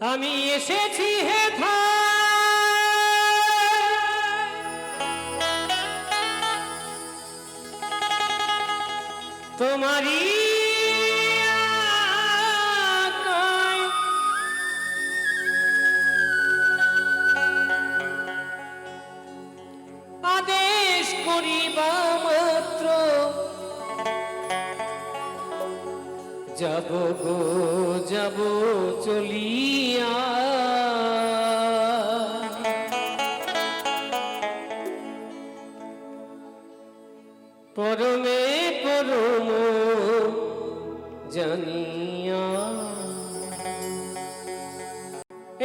আমি এসেছি হে তোমারি আদেশ মাত্র। যাব গো যাব চলি।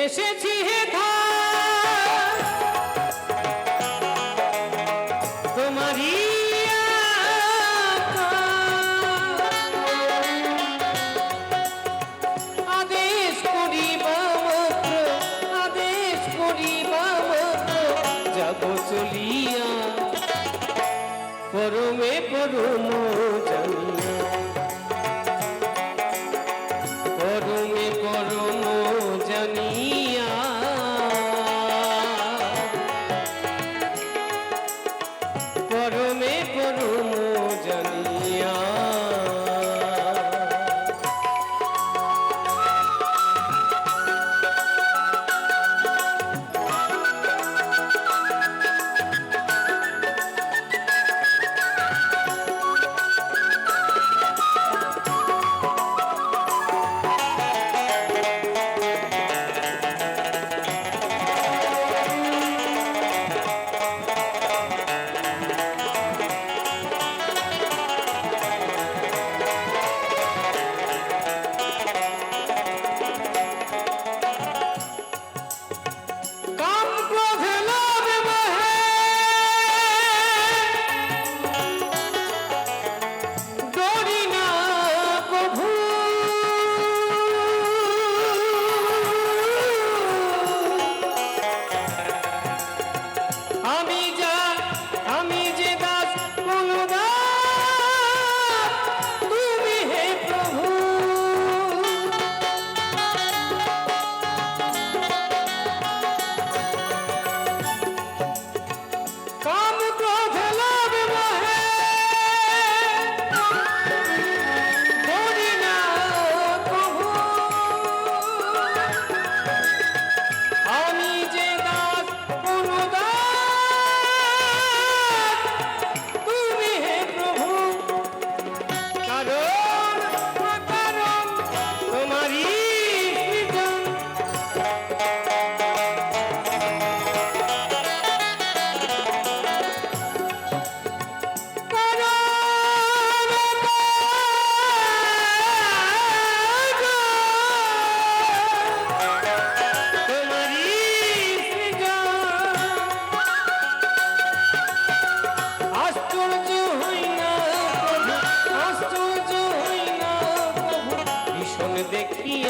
এসেছি হে ধা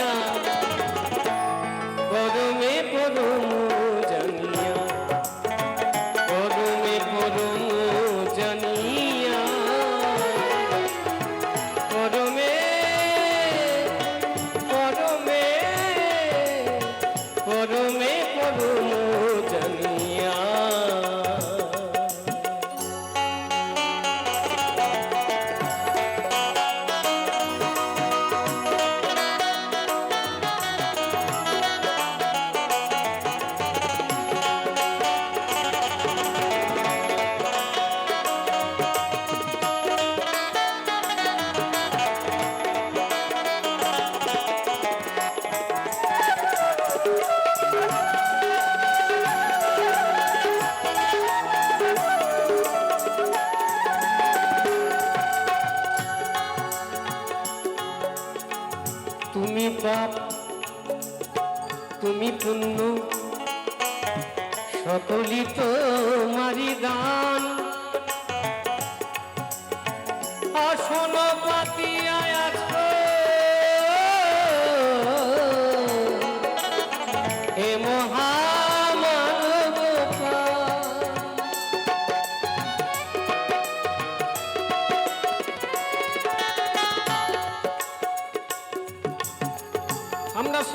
Yeah. তুমি পাপ তুমি পুণ্য সকলি তোমারি দান। আসন পাতিয়া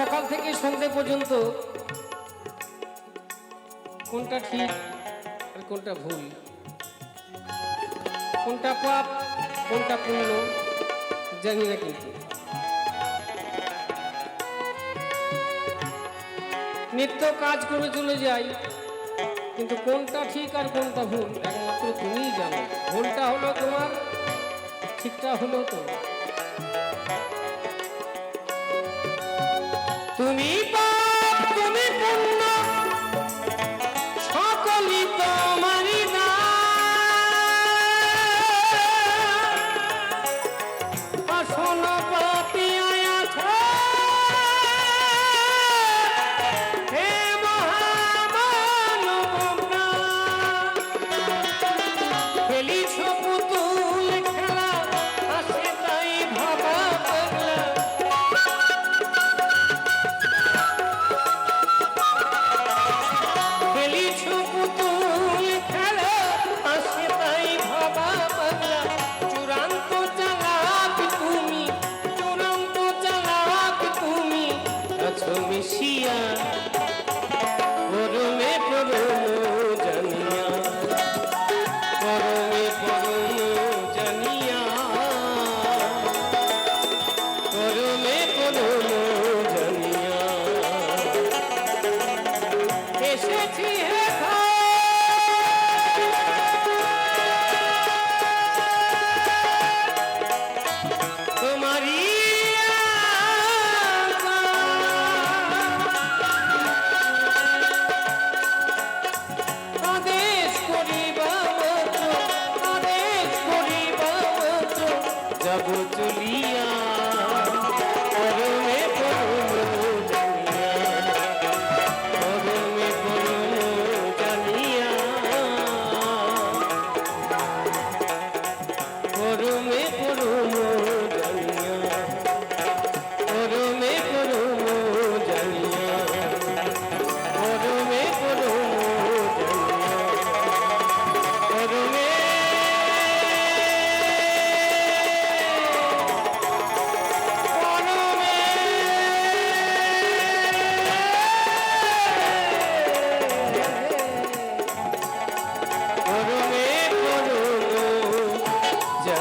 সকাল থেকে সন্ধ্যে পর্যন্ত কোনটা ঠিক আর কোনটা ভুল? কোনটা পাপ, কোনটা পূর্ণ জানি না কিন্তু। নিত্য কাজ করে চলে যাই, কিন্তু কোনটা ঠিক আর কোনটা ভুল একমাত্র তুমিই জানো। ভুলটা হলো তোমার, ঠিকটা হলো তোমার। তুমি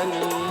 الجنة